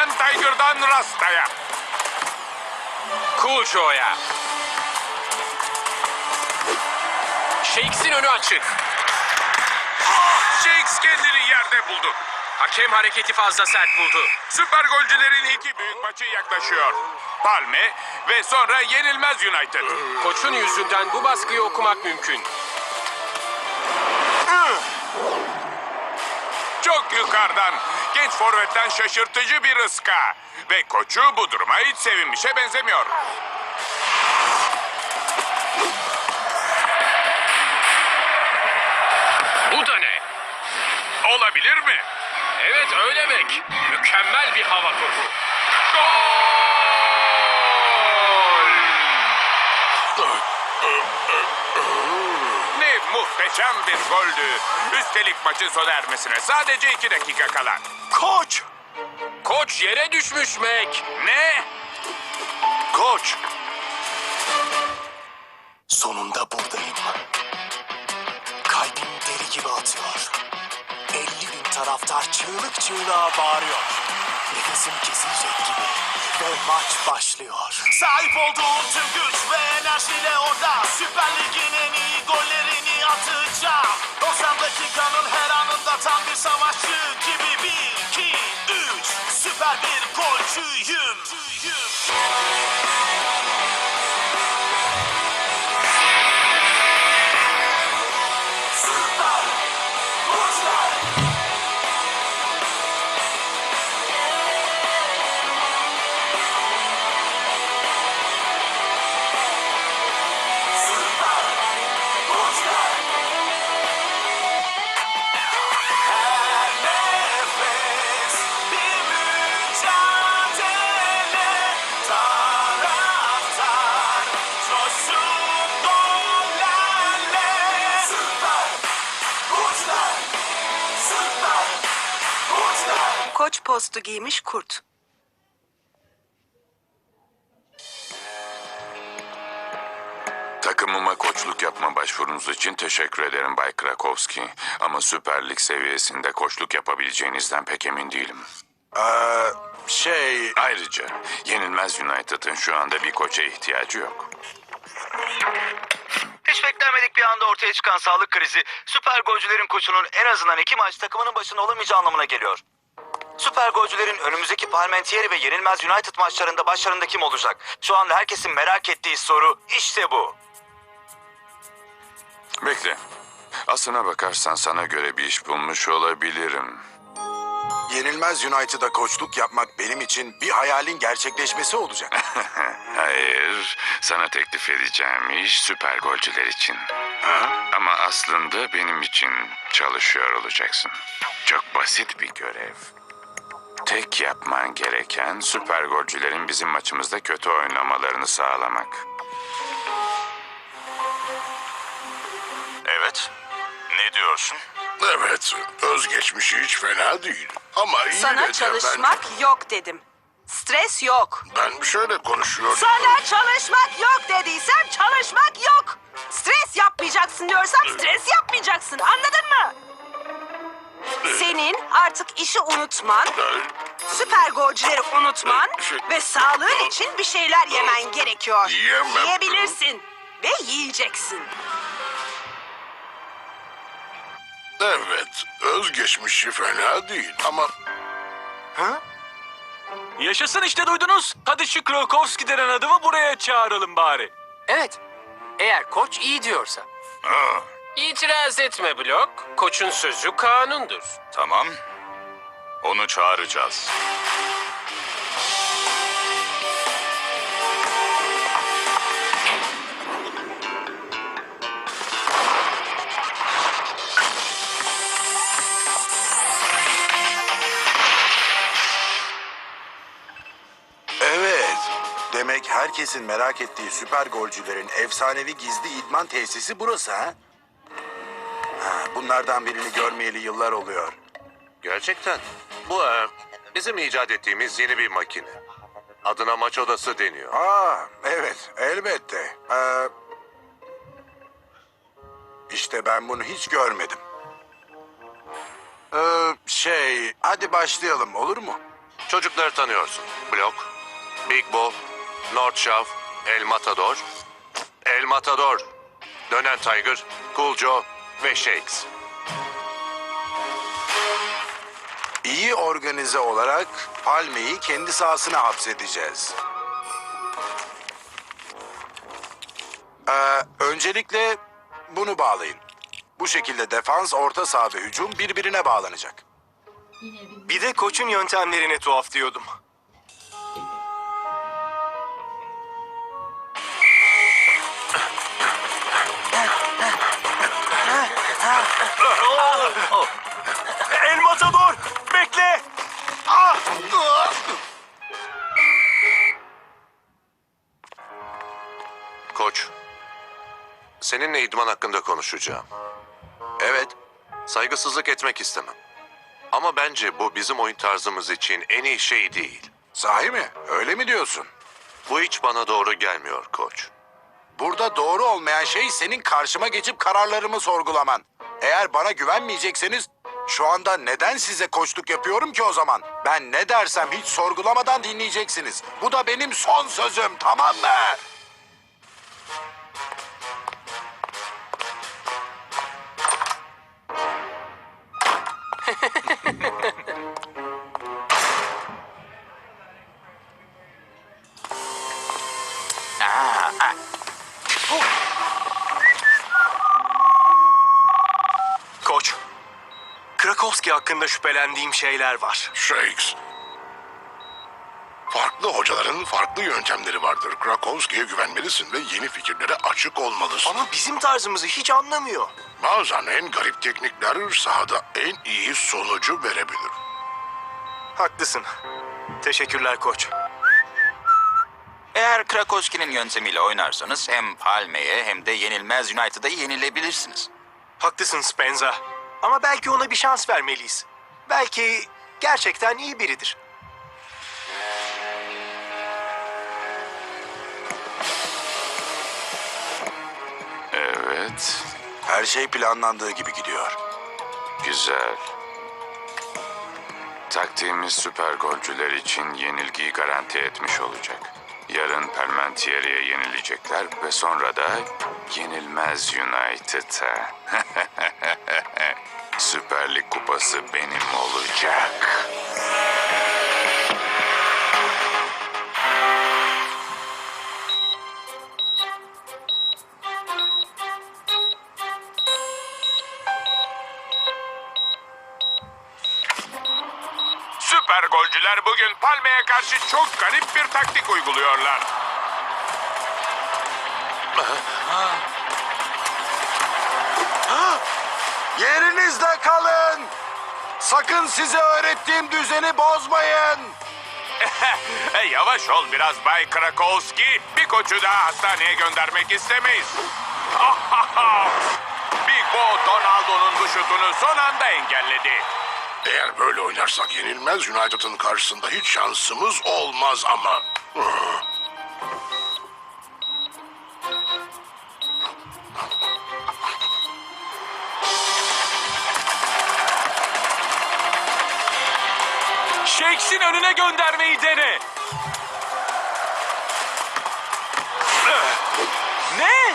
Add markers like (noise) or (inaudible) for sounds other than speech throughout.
Giant Tiger'dan Rasta'ya. Cool Joe'ya. Shakes'in önü açık. Shakes kendini yerde buldu. Hakem hareketi fazla sert buldu. Süper golcülerin iki büyük maçı yaklaşıyor. Palme ve sonra yenilmez United. Koçun yüzünden bu baskıyı okumak mümkün. Çok yukarıdan genç forvetten şaşırtıcı bir ıska. Ve koçu bu duruma hiç sevinmişe benzemiyor. Bu da ne? Olabilir mi? Evet öyle demek. Mükemmel bir hava topu. Ne (laughs) muhteşem bir goldü. Üstelik maçın sona ermesine sadece iki dakika kala. Koç! Koç yere düşmüş Mac. Ne? Koç! Sonunda buradayım. Kalbim deli gibi atıyor. 50 bin taraftar çığlık çığlığa bağırıyor. Nefesim kesilecek gibi. Ve maç başlıyor. Sahip olduğum tüm güç ve enerjiyle orada. Süper Lig'in en iyi gollerini atacağım. 90 dakikanın her anında tam bir savaşçı gibi. 1, 2, 3. Süper bir golcüyüm. Süper Koç postu giymiş kurt. Takımıma koçluk yapma başvurunuz için teşekkür ederim Bay Krakowski. Ama Süper Lig seviyesinde koçluk yapabileceğinizden pek emin değilim. Ee, şey... Ayrıca Yenilmez United'ın şu anda bir koça ihtiyacı yok. Hiç beklenmedik bir anda ortaya çıkan sağlık krizi süper golcülerin koçunun en azından iki maç takımının başında olamayacağı anlamına geliyor. Süper golcülerin önümüzdeki Parmentieri ve Yenilmez United maçlarında başlarında kim olacak? Şu anda herkesin merak ettiği soru işte bu. Bekle. Aslına bakarsan sana göre bir iş bulmuş olabilirim. Yenilmez United'a koçluk yapmak benim için bir hayalin gerçekleşmesi olacak. (laughs) Hayır, sana teklif edeceğim iş süper golcüler için. Ama aslında benim için çalışıyor olacaksın. Çok basit bir görev. Tek yapman gereken süper golcülerin bizim maçımızda kötü oynamalarını sağlamak. evet. Ne diyorsun? Evet, özgeçmişi hiç fena değil. Ama yine de Sana çalışmak yok dedim. Stres yok. Ben, ben şöyle konuşuyorum. Sana çalışmak yok dediysem çalışmak yok. Stres yapmayacaksın diyorsam stres yapmayacaksın. Anladın mı? Senin artık işi unutman, süper golcüleri unutman ve sağlığın için bir şeyler yemen gerekiyor. Yiyemem. Yiyebilirsin ve yiyeceksin. Evet, özgeçmişi fena değil ama Yaşasın işte duydunuz. Hadi şu Krakowski denen adamı buraya çağıralım bari. Evet. Eğer koç iyi diyorsa. İtiraz etme Blok. Koçun sözü kanundur. Tamam. Onu çağıracağız. Evet. Demek herkesin merak ettiği süper golcülerin efsanevi gizli idman tesisi burası ha? Bunlardan birini görmeyeli yıllar oluyor. Gerçekten. Bu e, bizim icat ettiğimiz yeni bir makine. Adına maç odası deniyor. Aa, evet, elbette. Ee, işte ben bunu hiç görmedim. Ee, şey, hadi başlayalım olur mu? Çocukları tanıyorsun. Block, Big Bo, North Shaw, El Matador, El Matador, Dönen Tiger, Cool Joe ve Shakes. İyi organize olarak Palme'yi kendi sahasına hapsedeceğiz. Ee, öncelikle bunu bağlayın. Bu şekilde defans, orta saha ve hücum birbirine bağlanacak. Bir de koçun yöntemlerine tuhaf diyordum. Koç, seninle idman hakkında konuşacağım. Evet, saygısızlık etmek istemem. Ama bence bu bizim oyun tarzımız için en iyi şey değil. Sahi mi? Öyle mi diyorsun? Bu hiç bana doğru gelmiyor koç. Burada doğru olmayan şey senin karşıma geçip kararlarımı sorgulaman. Eğer bana güvenmeyecekseniz şu anda neden size koçluk yapıyorum ki o zaman? Ben ne dersem hiç sorgulamadan dinleyeceksiniz. Bu da benim son sözüm tamam mı? Hakkında şüphelendiğim şeyler var. Shakes. Farklı hocaların farklı yöntemleri vardır. Krakowski'ye güvenmelisin ve yeni fikirlere açık olmalısın. Ama bizim tarzımızı hiç anlamıyor. Bazen en garip teknikler sahada en iyi sonucu verebilir. Haklısın. Teşekkürler koç. Eğer Krakowski'nin yöntemiyle oynarsanız hem Palme'ye hem de yenilmez United'a yenilebilirsiniz. Haklısın Spenza. Ama belki ona bir şans vermeliyiz. Belki gerçekten iyi biridir. Evet, Her şey planlandığı gibi gidiyor. güzel. Taktiğimiz süper golcüler için yenilgiyi garanti etmiş olacak. Yarın Parmentieri'ye yenilecekler ve sonra da yenilmez United'a. (laughs) Süper Lig kupası benim olacak. Karşı çok garip bir taktik uyguluyorlar. Yerinizde kalın. Sakın size öğrettiğim düzeni bozmayın. (laughs) Yavaş ol biraz Bay Krakowski. Bir koçu daha hastaneye göndermek istemeyiz. (laughs) Big Bo Donaldo'nun bu şutunu son anda engelledi. Eğer böyle oynarsak yenilmez United'ın karşısında hiç şansımız olmaz ama. Shakes'in önüne göndermeyi dene. Ne?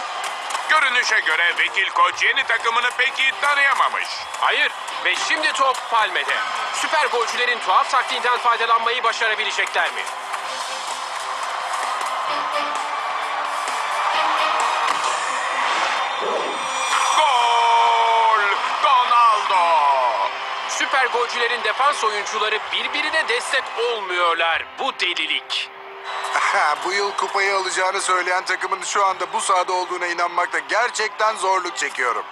Görünüşe göre vekil koç yeni takımını pek iyi tanıyamamış. Hayır ve şimdi top Palme'de. Süper golcülerin tuhaf taktiğinden faydalanmayı başarabilecekler mi? Gol! Donaldo! Süper golcülerin defans oyuncuları birbirine destek olmuyorlar. Bu delilik. (laughs) bu yıl kupayı alacağını söyleyen takımın şu anda bu sahada olduğuna inanmakta gerçekten zorluk çekiyorum.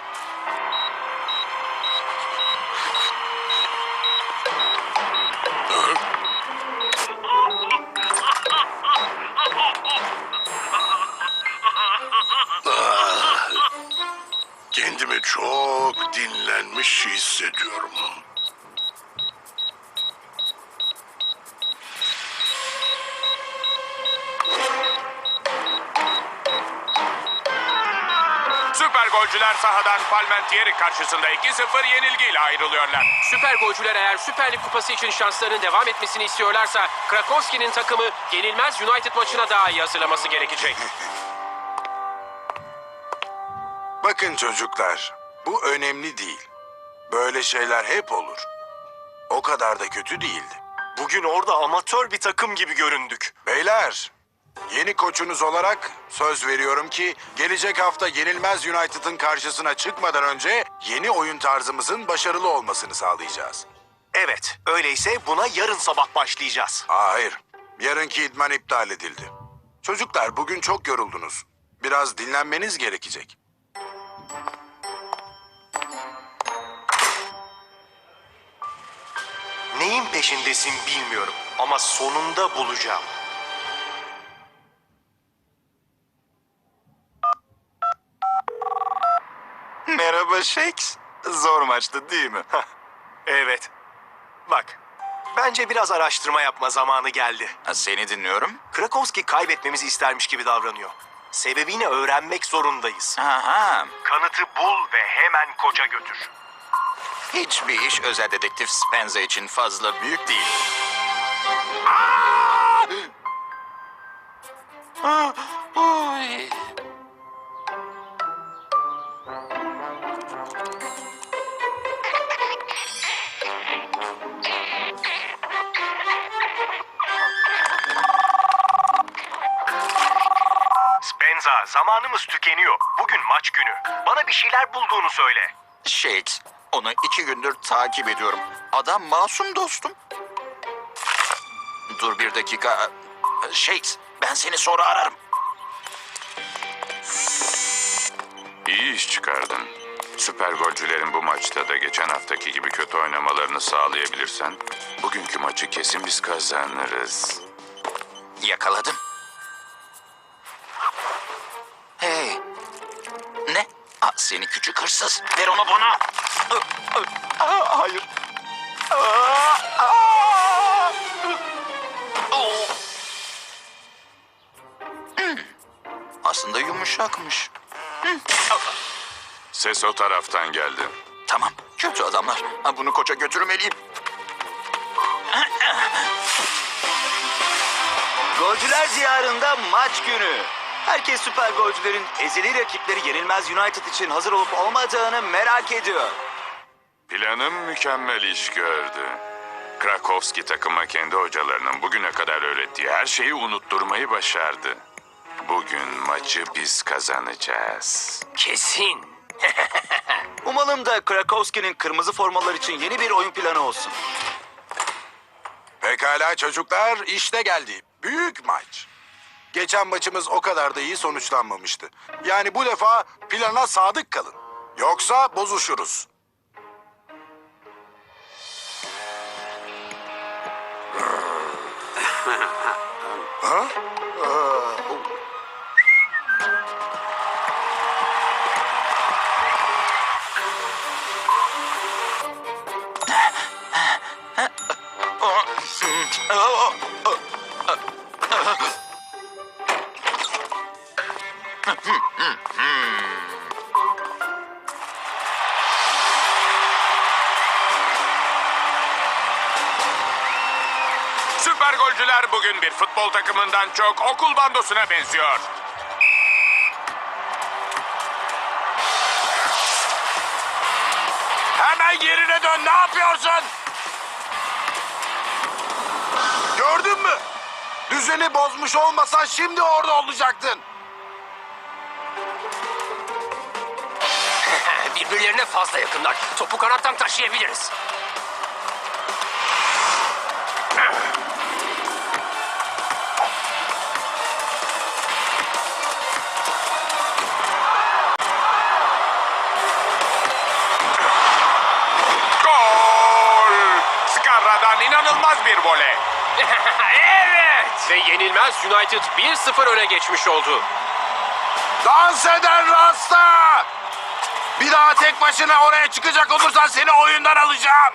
Golcüler sahadan Palmentieri karşısında 2-0 yenilgiyle ayrılıyorlar. Süper golcüler eğer Süper Lig kupası için şanslarının devam etmesini istiyorlarsa Krakowski'nin takımı yenilmez United maçına daha iyi hazırlaması gerekecek. Bakın çocuklar, bu önemli değil. Böyle şeyler hep olur. O kadar da kötü değildi. Bugün orada amatör bir takım gibi göründük. Beyler, yeni koçunuz olarak söz veriyorum ki gelecek hafta Yenilmez United'ın karşısına çıkmadan önce yeni oyun tarzımızın başarılı olmasını sağlayacağız. Evet, öyleyse buna yarın sabah başlayacağız. Aa, hayır, yarınki idman iptal edildi. Çocuklar bugün çok yoruldunuz. Biraz dinlenmeniz gerekecek. Neyin peşindesin bilmiyorum ama sonunda bulacağım. Merhaba Shakes. Zor maçtı değil mi? Evet. Bak, bence biraz araştırma yapma zamanı geldi. Ha, Seni dinliyorum. Krakowski kaybetmemizi istermiş gibi davranıyor. Sebebini öğrenmek zorundayız. Aha. Kanıtı bul ve hemen koça götür. Hiçbir iş özel dedektif Spencer için fazla büyük değil. Ah, oy. Spenza, zamanımız tükeniyor. Bugün maç günü. Bana bir şeyler bulduğunu söyle. Shakes, onu iki gündür takip ediyorum. Adam masum dostum. Dur bir dakika. Shakes, ben seni sonra ararım. İyi iş çıkardın. Süper golcülerin bu maçta da geçen haftaki gibi kötü oynamalarını sağlayabilirsen bugünkü maçı kesin biz kazanırız. Yakaladım. Seni küçük hırsız. Ver onu bana. Aa, hayır. Aa, aa. Oo. Hmm. Aslında yumuşakmış. Ses o taraftan geldi. Tamam, kötü adamlar. Ha, bunu koça götürmeliyim. Golcüler diyarında maç günü. Herkes süper golcülerin ezeli rakipleri yenilmez United için hazır olup olmadığını merak ediyor. Planım mükemmel iş gördü. Krakowski takıma kendi hocalarının bugüne kadar öğrettiği her şeyi unutturmayı başardı. Bugün maçı biz kazanacağız. Kesin. (laughs) Umalım da Krakowski'nin kırmızı formalar için yeni bir oyun planı olsun. Pekala çocuklar, işte geldi. Büyük maç. Geçen maçımız o kadar da iyi sonuçlanmamıştı. Yani bu defa plana sadık kalın. Yoksa bozuşuruz. (laughs) ha? (laughs) (laughs) Süper golcüler bugün bir futbol takımından çok okul bandosuna benziyor. Hemen yerine dön, ne yapıyorsun? Gördün mü? Düzeni bozmuş olmasan şimdi orada olacaktın. Birbirlerine fazla yakınlar. Topu kanattan taşıyabiliriz. Gol! Skarra'dan inanılmaz bir voley. (laughs) evet. Ve yenilmez United 1-0 öne geçmiş oldu. Dans eden Rasta! Bir daha tek başına oraya çıkacak olursan seni oyundan alacağım.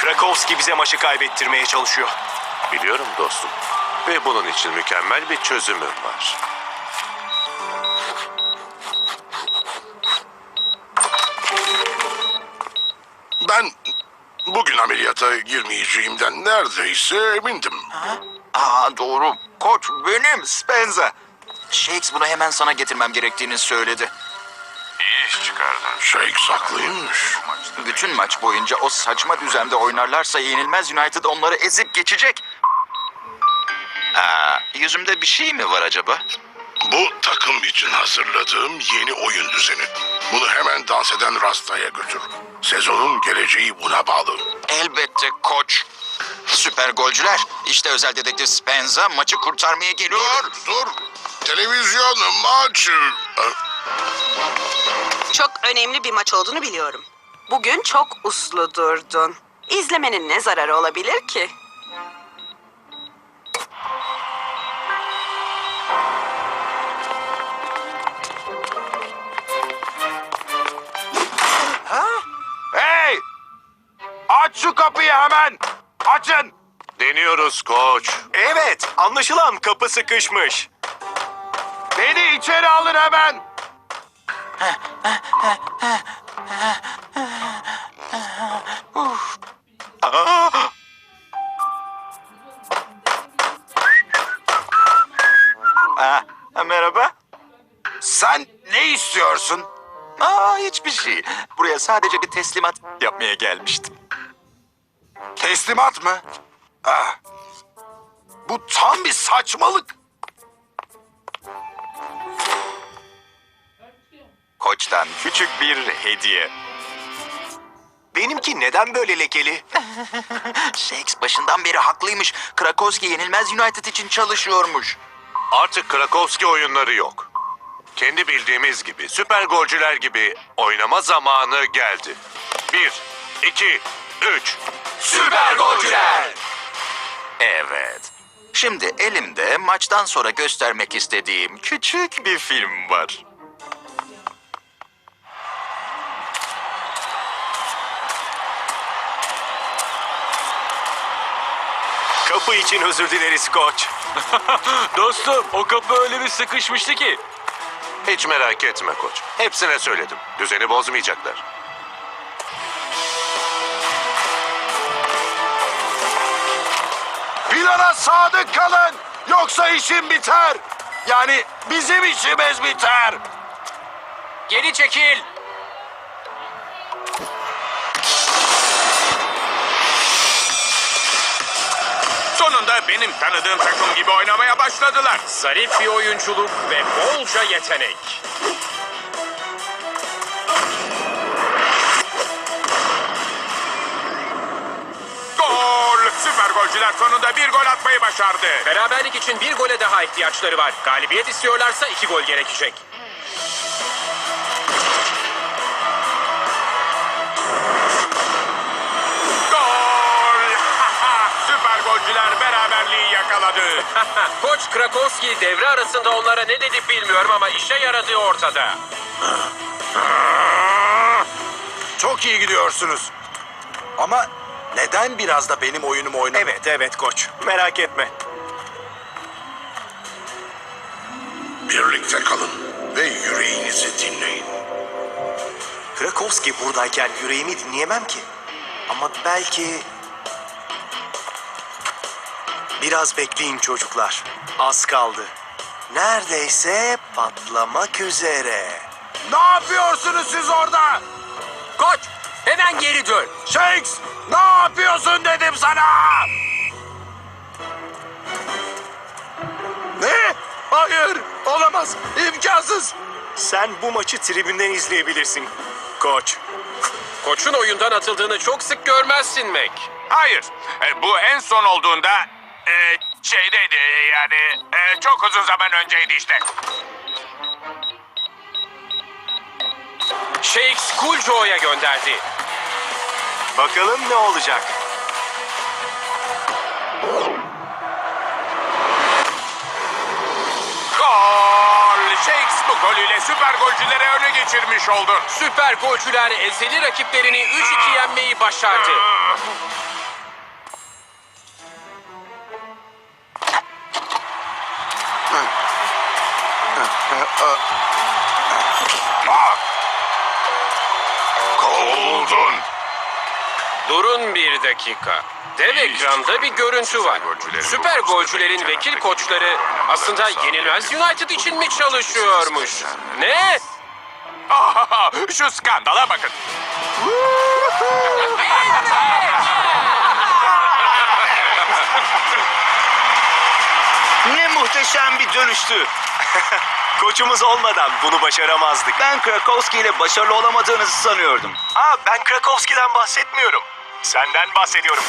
Krakowski bize maçı kaybettirmeye çalışıyor. Biliyorum dostum. Ve bunun için mükemmel bir çözümüm var. Ben bugün ameliyata girmeyeceğimden neredeyse emindim. Aa doğru. Koç benim Spencer. Shakes bunu hemen sana getirmem gerektiğini söyledi. İyi iş çıkardın. Shakes haklıymış. Bütün maç boyunca o saçma düzende oynarlarsa yenilmez United onları ezip geçecek. Aa, yüzümde bir şey mi var acaba? Bu takım için hazırladığım yeni oyun düzeni. Bunu hemen dans eden Rasta'ya götür. Sezonun geleceği buna bağlı. Elbette koç. Süper golcüler. İşte özel dedektif Spenza maçı kurtarmaya geliyor. Dur, dur. Televizyon maç. Ee, Çok önemli bir maç olduğunu biliyorum. Bugün çok uslu durdun. İzlemenin ne zararı olabilir ki? Aç şu kapıyı hemen! Açın! Deniyoruz koç. Evet, anlaşılan kapı sıkışmış. Beni içeri alın hemen! Aa, merhaba. Sen ne istiyorsun? Aa, hiçbir şey. Buraya sadece bir teslimat yapmaya gelmiştim. Teslimat mı? Ah. Bu tam bir saçmalık. Koçtan küçük bir hediye. Benimki neden böyle lekeli? (laughs) Shakes başından beri haklıymış. Krakowski yenilmez United için çalışıyormuş. Artık Krakowski oyunları yok. Kendi bildiğimiz gibi, süper golcüler gibi oynama zamanı geldi. Bir, iki, üç. Süper golcüler! Evet. Şimdi elimde maçtan sonra göstermek istediğim küçük bir film var. Kapı için özür dileriz koç. (laughs) Dostum o kapı öyle bir sıkışmıştı ki. Hiç merak etme koç. Hepsine söyledim. Düzeni bozmayacaklar. Plana sadık kalın. Yoksa işim biter. Yani bizim işimiz biter. Geri çekil. Sonunda benim tanıdığım takım gibi oynamaya başladılar. Zarif bir oyunculuk ve bolca yetenek. Golcüler sonunda bir gol atmayı başardı. Beraberlik için bir gole daha ihtiyaçları var. Galibiyet istiyorlarsa iki gol gerekecek. Gol! (laughs) Süper golcüler beraberliği yakaladı. (laughs) Koç Krakowski devre arasında onlara ne dedi bilmiyorum ama işe yaradığı ortada. Çok iyi gidiyorsunuz. Ama neden biraz da benim oyunumu oynamadın? Evet, evet koç. Merak etme. Birlikte kalın ve yüreğinizi dinleyin. Krakowski buradayken yüreğimi dinleyemem ki. Ama belki... Biraz bekleyin çocuklar. Az kaldı. Neredeyse patlamak üzere. Ne yapıyorsunuz siz orada? Koç hemen geri dön. Shakes ne yapıyorsun dedim sana. Ne? Hayır olamaz imkansız. Sen bu maçı tribünden izleyebilirsin. Koç. Koçun oyundan atıldığını çok sık görmezsin Mac. Hayır, e, bu en son olduğunda e, şeydeydi yani e, çok uzun zaman önceydi işte. Shakes Kuljo'ya gönderdi. Bakalım ne olacak? Gol! Shakes bu golüyle süper golcüleri öne geçirmiş oldu. Süper golcüler ezeli rakiplerini 3-2 yenmeyi başardı. Dakika. Dev ekranda bir görüntü var. Süper golcülerin vekil koçları aslında yenilmez United için mi çalışıyormuş? Ne? (laughs) Şu skandala bakın. Ne muhteşem bir dönüştü. (laughs) Koçumuz olmadan bunu başaramazdık. Ben Krakowski ile başarılı olamadığınızı sanıyordum. Aa ben Krakowski'den bahsetmiyorum. Senden bahsediyorum.